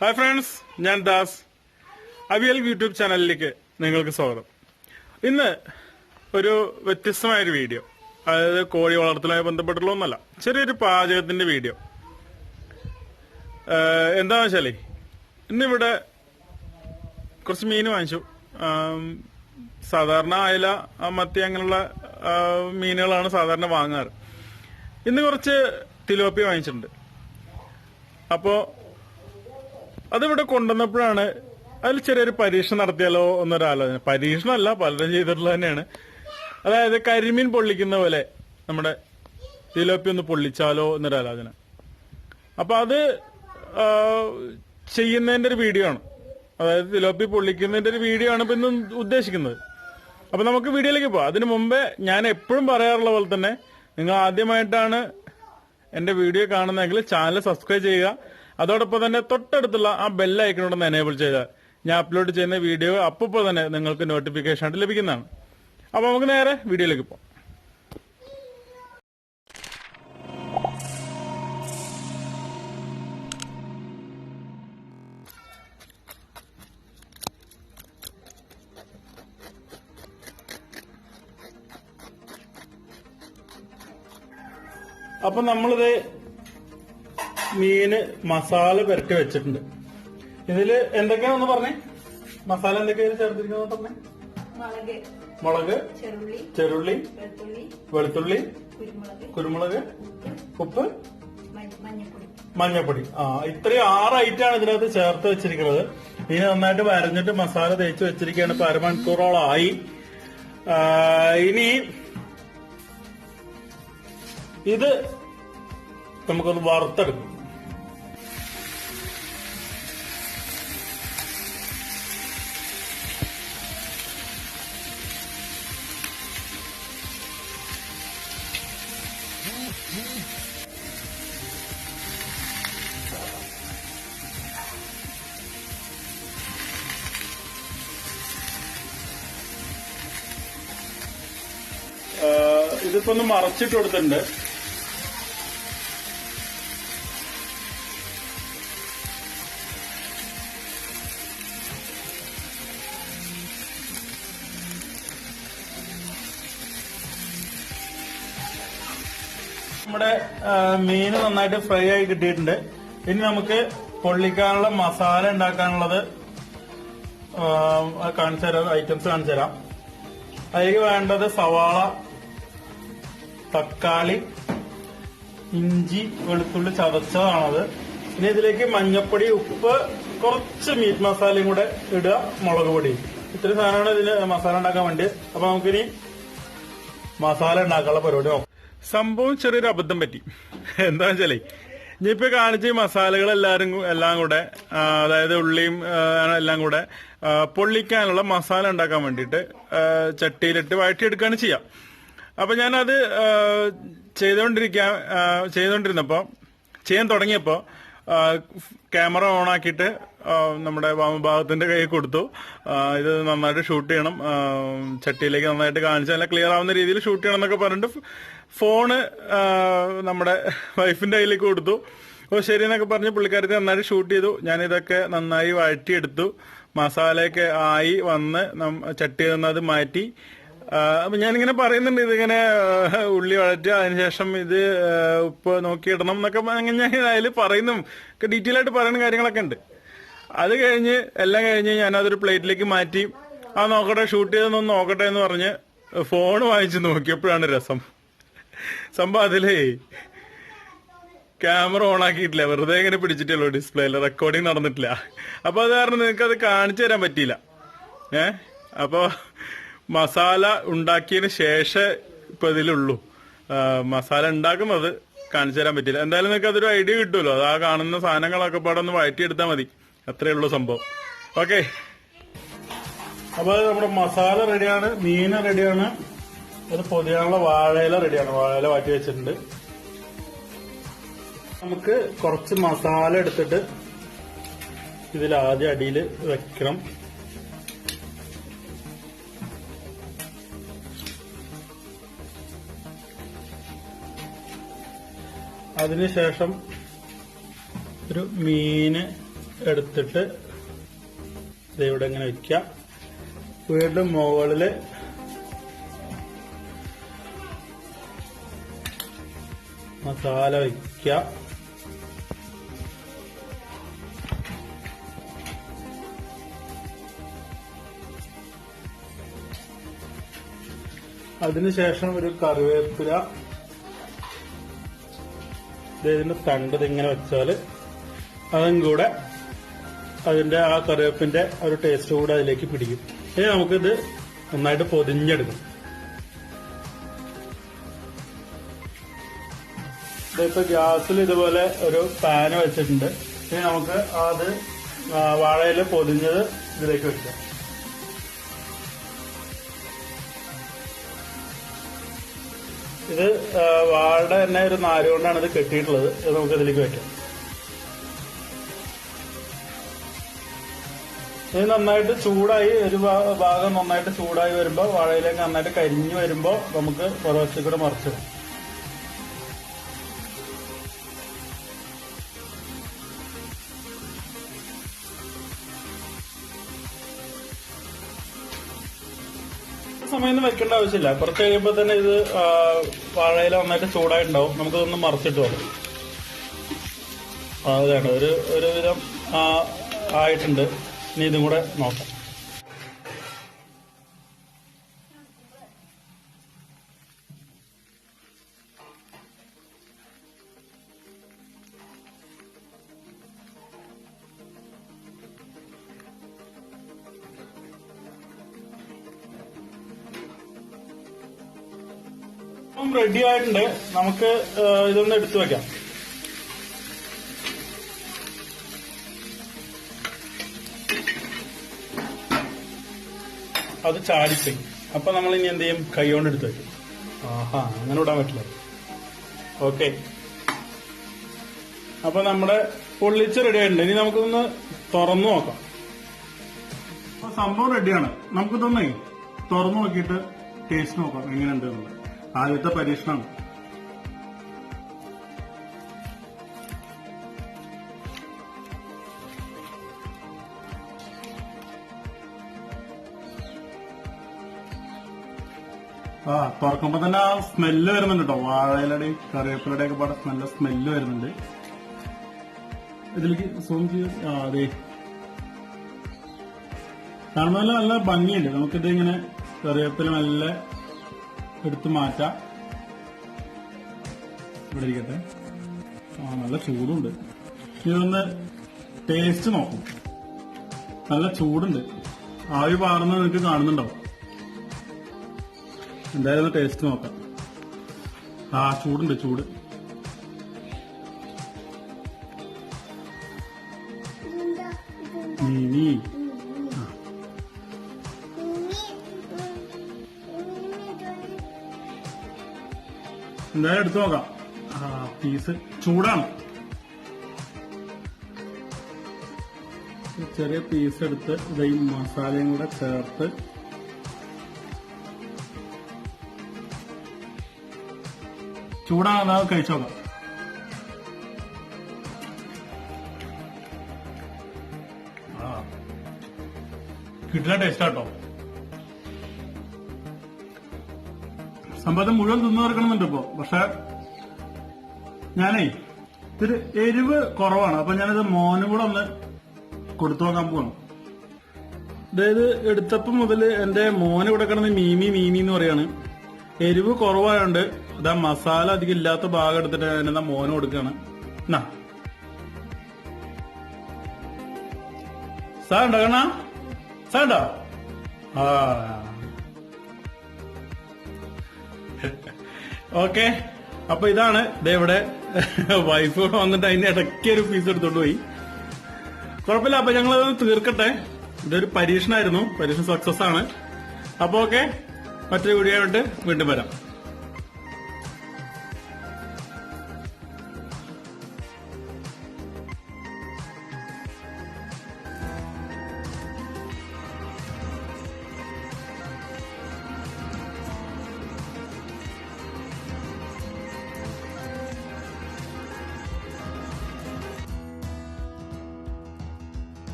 Hi friends ഞാൻ Das. Avial YouTube ചാനലിലേക്ക് നിങ്ങൾക്ക് സ്വാഗതം. ഇന്ന് ഒരു വ്യത്യസ്തമായൊരു വീഡിയോ. അതായത് കോഴി വളർത്തലുമായി ബന്ധപ്പെട്ടുള്ള ഒന്നല്ല ചെറിയൊരു പാചകത്തിന്റെ വീഡിയോ. എന്താണെന്ന് വെച്ചാലേ ഇന്നിവിടെ കുറച്ച് മീൻ വാങ്ങിച്ചു. സാധാരണ അയല മത്തി അങ്ങനെയുള്ള മീനുകളാണ് സാധാരണ വാങ്ങാറ്. ഇന്ന് കുറച്ച് തിലോപ്പി വാങ്ങിച്ചിട്ടുണ്ട്. അപ്പോ അതിവിടെ കൊണ്ടുവന്നപ്പോഴാണ് അതിൽ ചെറിയൊരു പരീക്ഷണം നടത്തിയാലോ എന്നൊരാലോചന. പരീക്ഷണമല്ല പലരും ചെയ്തിട്ടുള്ളത് തന്നെയാണ്. അതായത് കരിമീൻ പൊള്ളിക്കുന്ന പോലെ നമ്മുടെ തിലോപ്പി ഒന്ന് പൊള്ളിച്ചാലോ എന്നൊരാലോചന. അപ്പൊ അത് ചെയ്യുന്നതിന്റെ ഒരു വീഡിയോ ആണ്. അതായത് തിലോപ്പി പൊള്ളിക്കുന്നതിന്റെ ഒരു വീഡിയോ ആണ് ഇപ്പൊ ഇന്ന് ഉദ്ദേശിക്കുന്നത്. അപ്പൊ നമുക്ക് വീഡിയോയിലേക്ക് പോവാം. അതിനു മുമ്പേ ഞാൻ എപ്പോഴും പറയാറുള്ള പോലെ തന്നെ നിങ്ങൾ ആദ്യമായിട്ടാണ് എന്റെ വീഡിയോ കാണുന്നതെങ്കിൽ ചാനൽ സബ്സ്ക്രൈബ് ചെയ്യുക. അതോടൊപ്പം തന്നെ തൊട്ടടുത്തുള്ള ആ ബെൽ ഐക്കണോടൊന്ന് എനേബിൾ ചെയ്താൽ ഞാൻ അപ്ലോഡ് ചെയ്യുന്ന വീഡിയോ അപ്പോൾ തന്നെ നിങ്ങൾക്ക് നോട്ടിഫിക്കേഷൻ ആയിട്ട് ലഭിക്കുന്നതാണ്. അപ്പൊ നമുക്ക് നേരെ വീഡിയോയിലേക്ക് പോകാം. അപ്പൊ നമ്മളിത് മീന് മസാല പുരട്ടി വെച്ചിട്ടുണ്ട്. ഇതിൽ എന്തൊക്കെയാണെന്ന് പറഞ്ഞേ? മസാല എന്തൊക്കെയാണ് ചേർത്തിരിക്കുന്നത് പറഞ്ഞേ? മുളക് ചെറുള്ളി വെളുത്തുള്ളി കുരുമുളക് ഉപ്പ് മഞ്ഞപ്പൊടി. ആ ഇത്രയും ആറ് ഐറ്റം ആണ് ഇതിനകത്ത് ചേർത്ത് വെച്ചിരിക്കുന്നത്. ഇനി നന്നായിട്ട് വരഞ്ഞിട്ട് മസാല തേച്ച് വെച്ചിരിക്കുകയാണ്. ഇപ്പൊ അരമണിക്കൂറോളമായി. ആയി ഇനി ഇത് നമുക്കൊന്ന് വറുത്തെടുക്കും. ഇതിപ്പോ ഒന്ന് മറച്ചിട്ട് കൊടുത്തിട്ടുണ്ട് നമ്മുടെ മീൻ നന്നായിട്ട് ഫ്രൈ ആയി കിട്ടിയിട്ടുണ്ട്. ഇനി നമുക്ക് പൊള്ളിക്കാനുള്ള മസാല ഉണ്ടാക്കാനുള്ളത് കാണിച്ചു ഐറ്റംസ് കാണിച്ചു തരാം. അതിലേക്ക് വേണ്ടത് സവാള തക്കാളി ഇഞ്ചി വെളുത്തുള്ളി ചതച്ചതാണത്. ഇനി ഇതിലേക്ക് മഞ്ഞപ്പൊടി ഉപ്പ് കുറച്ച് മീറ്റ് മസാലയും കൂടെ ഇടുക മുളക് പൊടി. ഇത്രയും സാധനമാണ് ഇതിന് മസാല ഉണ്ടാക്കാൻ വേണ്ടി അപ്പൊ നമുക്കിനി മസാല ഉണ്ടാക്കാനുള്ള പരിപാടി നോക്കാം. സംഭവം ചെറിയൊരു അബദ്ധം പറ്റി. എന്താ വെച്ചാലേ ഇനിയിപ്പോ കാണിച്ച ഈ മസാലകൾ എല്ലാരും എല്ലാം കൂടെ അതായത് ഉള്ളിയും എല്ലാം കൂടെ പൊള്ളിക്കാനുള്ള മസാല ഉണ്ടാക്കാൻ വേണ്ടിയിട്ട് ചട്ടിയിലിട്ട് വഴറ്റിയെടുക്കുകയാണ് ചെയ്യാം. അപ്പൊ ഞാനത് ചെയ്തുകൊണ്ടിരിക്കാൻ ആ, ചെയ്തുകൊണ്ടിരുന്നപ്പോ ചെയ്യാൻ തുടങ്ങിയപ്പോ ക്യാമറ ഓൺ ആക്കിയിട്ട് നമ്മുടെ വാമഭാഗത്തിന്റെ കയ്യിൽ കൊടുത്തു. ഇത് നന്നായിട്ട് ഷൂട്ട് ചെയ്യണം. ചട്ടിയിലേക്ക് നന്നായിട്ട് കാണിച്ച് നല്ല ക്ലിയർ ആവുന്ന രീതിയിൽ ഷൂട്ട് ചെയ്യണം എന്നൊക്കെ പറഞ്ഞിട്ട് ഫോണ് നമ്മുടെ വൈഫിന്റെ കയ്യിലേക്ക് കൊടുത്തു. ഓ ശരി എന്നൊക്കെ പറഞ്ഞ് പുള്ളിക്കാരത്തി നന്നായിട്ട് ഷൂട്ട് ചെയ്തു. ഞാൻ ഇതൊക്കെ നന്നായി വഴറ്റിയെടുത്തു. മസാലയൊക്കെ ആയി വന്ന് ചട്ടി നിന്ന് അത് മാറ്റി. അപ്പൊ ഞാനിങ്ങനെ പറയുന്നുണ്ട് ഇതിങ്ങനെ ഉള്ളി വഴറ്റുക അതിനുശേഷം ഇത് ഉപ്പ് നോക്കിയിടണം എന്നൊക്കെ ഞാൻ അതിൽ പറയുന്നു. ഡീറ്റെയിൽ ആയിട്ട് പറയുന്ന കാര്യങ്ങളൊക്കെ ഉണ്ട്. അത് കഴിഞ്ഞ് എല്ലാം കഴിഞ്ഞ് ഞാനതൊരു പ്ലേറ്റിലേക്ക് മാറ്റി ആ നോക്കട്ടെ ഷൂട്ട് ചെയ്തെന്നൊന്ന് നോക്കട്ടെ എന്ന് പറഞ്ഞ് ഫോൺ വാങ്ങിച്ച് നോക്കിയപ്പോഴാണ് രസം. സംഭവം അതിലേ ക്യാമറ ഓൺ ആക്കിയിട്ടില്ല. വെറുതെ ഇങ്ങനെ പിടിച്ചിട്ടുള്ളൂ ഡിസ്പ്ലേയിൽ റെക്കോർഡിങ് നടന്നിട്ടില്ല. അപ്പൊ അത് കാരണം നിങ്ങൾക്ക് അത് കാണിച്ചു തരാൻ പറ്റിയില്ല. ഏ? അപ്പൊ മസാല ഉണ്ടാക്കിയതിന് ശേഷം ഇപ്പൊ ഇതിലുള്ളൂ. മസാല ഉണ്ടാക്കുന്നത് കാണിച്ചു തരാൻ പറ്റില്ല. എന്തായാലും നിങ്ങൾക്ക് അതൊരു ഐഡിയ കിട്ടുമല്ലോ. അത് ആ കാണുന്ന സാധനങ്ങളൊക്കെ പാടെ ഒന്ന് വഴറ്റിയെടുത്താൽ മതി. അത്രേ ഉള്ളൂ സംഭവം. ഓക്കെ. അപ്പൊ നമ്മുടെ മസാല റെഡിയാണ്. മീന് റെഡിയാണ്. അത് പൊതിയാനുള്ള വാഴയില റെഡിയാണ്. വാഴയില വാറ്റി വെച്ചിട്ടുണ്ട്. നമുക്ക് കുറച്ച് മസാല എടുത്തിട്ട് ഇതിൽ ആദ്യം അടിയിൽ വെക്കണം. അതിനുശേഷം ഒരു മീന് എടുത്തിട്ട് ഇവിടെ ഇങ്ങനെ വെക്കുക. വീണ്ടും മുകളിൽ മസാല വയ്ക്കുക അതിനുശേഷം ഒരു കറിവേപ്പില ഇതിന്റെ തണ്ട് ഇങ്ങനെ വെച്ചാൽ അതും കൂടെ അതിന്റെ ആ കറിവേപ്പിന്റെ ഒരു ടേസ്റ്റ് കൂടെ അതിലേക്ക് പിടിക്കും. ഇനി നമുക്കിത് നന്നായിട്ട് പൊതിഞ്ഞെടുക്കും ഇപ്പൊ ഗ്യാസിൽ ഇതുപോലെ ഒരു പാന് വെച്ചിട്ടുണ്ട്. ഇനി നമുക്ക് അത് വാഴയില പൊതിഞ്ഞത് ഇതിലേക്ക് വെക്കാം. ഇത് വാളുടെ തന്നെ ഒരു നാര് കൊണ്ടാണ് ഇത് കെട്ടിയിട്ടുള്ളത്. ഇത് നമുക്ക് ഇതിലേക്ക് വെക്കാം. ഇത് നന്നായിട്ട് ചൂടായി ഒരു ഭാഗം നന്നായിട്ട് ചൂടായി വരുമ്പോൾ വാഴയിലേക്ക് നന്നായിട്ട് കരിഞ്ഞു വരുമ്പോൾ നമുക്ക് പുറവശത്ത് കൂടെ മറിച്ചിടാം. സമയം വെക്കേണ്ട ആവശ്യമില്ല. കുറച്ച് കഴിയുമ്പോൾ തന്നെ ഇത് വാഴയില നന്നായിട്ട് ചൂടായിട്ടുണ്ടാവും. നമുക്കിതൊന്ന് മറിച്ചിട്ട് ആ, അതാണ് ഒരു ഒരുവിധം ആയിട്ടുണ്ട്. ഇനി ഇതും കൂടെ നോക്കാം. റെഡി ആയിട്ടുണ്ട്. നമുക്ക് ഇതൊന്ന് എടുത്തു വെക്കാം. അത് ചാടിപ്പോയി. അപ്പൊ നമ്മൾ ഇനി എന്ത് ചെയ്യും? കൈ കൊണ്ട് എടുത്ത് വെക്കും. ആഹാ അങ്ങനെ വിടാൻ പറ്റില്ല. ഓക്കെ. അപ്പൊ നമ്മുടെ പൊള്ളിച്ച് റെഡി ആയിട്ടുണ്ട്. ഇനി നമുക്കൊന്ന് തുറന്നു നോക്കാം. സംഭവം റെഡിയാണ് നമുക്കിതൊന്നേ തുറന്നു നോക്കിയിട്ട് ടേസ്റ്റ് നോക്കാം എങ്ങനെയുണ്ട് എന്നുള്ളത്. ആദ്യത്തെ പരീക്ഷണം. ആ തുറക്കുമ്പോ തന്നെ ആ സ്മെല്ല് വരുന്നുണ്ട് കേട്ടോ വാഴയിലയുടെയും കറിവേപ്പിലയുടെ ഒക്കെ പാടെ നല്ല സ്മെല്ല് വരുന്നുണ്ട്. ഇതിലേക്ക് സോം ചെയ്ത് ആ അതെ കാണുമ്പോൾ നല്ല ഭംഗിയുണ്ട്. നമുക്കിത് ഇങ്ങനെ കറിവേപ്പില നല്ല എടുത്ത് മാറ്റാം. ഇവിടെ ഇരിക്കട്ടെ. ആ നല്ല ചൂടുണ്ട്. ഇതൊന്ന് ടേസ്റ്റ് നോക്കും. നല്ല ചൂടുണ്ട്. ആവി പാറുന്ന നിങ്ങൾക്ക് കാണുന്നുണ്ടാവും എന്തായാലും ടേസ്റ്റ് നോക്കാം. ആ ചൂടുണ്ട് ചൂട്. നീ. എന്തായാലും എടുത്തു നോക്കാം. ആ പീസ് ചൂടാണ്. ചെറിയ പീസ് എടുത്ത് ഇത് ഈ മസാലയും കൂടെ ചേർത്ത് ചൂടാണ് കഴിച്ചോക്കാം കിട്ടുന്ന ടേസ്റ്റ് കേട്ടോ സംഭവം മുഴുവൻ തിന്നു തീർക്കണമെന്നുണ്ട് ഇപ്പൊ. പക്ഷെ ഞാനേ ഇത്തിരി എരിവ് കുറവാണ്. അപ്പൊ ഞാനിത് മോനും കൂടെ ഒന്ന് കൊടുത്തു നോക്കാൻ പോകണം അതായത് എടുത്തപ്പം മുതൽ എന്റെ മോന് ഇവിടെ കിടന്ന് മീമി മീമി എന്ന് പറയാണ്. എരിവ് കുറവായോണ്ട് അതാ മസാല അധികം ഇല്ലാത്ത ഭാഗം എടുത്തിട്ട് ഞാൻ എന്താ മോന് കൊടുക്കാണ്. എന്നാ സാ ഉണ്ടോ കണ്ണാ? സാ ഉണ്ടോ? ആ. ഓക്കെ അപ്പൊ ഇതാണ്. ഇവിടെ വൈഫ് വന്നിട്ട് അതിന്റെ ഇടയ്ക്ക് ഒരു പീസ് എടുത്തോണ്ട് പോയി. കുഴപ്പമില്ല. അപ്പൊ ഞങ്ങൾ തീർക്കട്ടെ. ഇതൊരു പരീക്ഷണമായിരുന്നു പരീക്ഷണം സക്സസ് ആണ്. അപ്പൊ ഓക്കെ മറ്റൊരു വീഡിയോ ആയിട്ട് വീണ്ടും വരാം.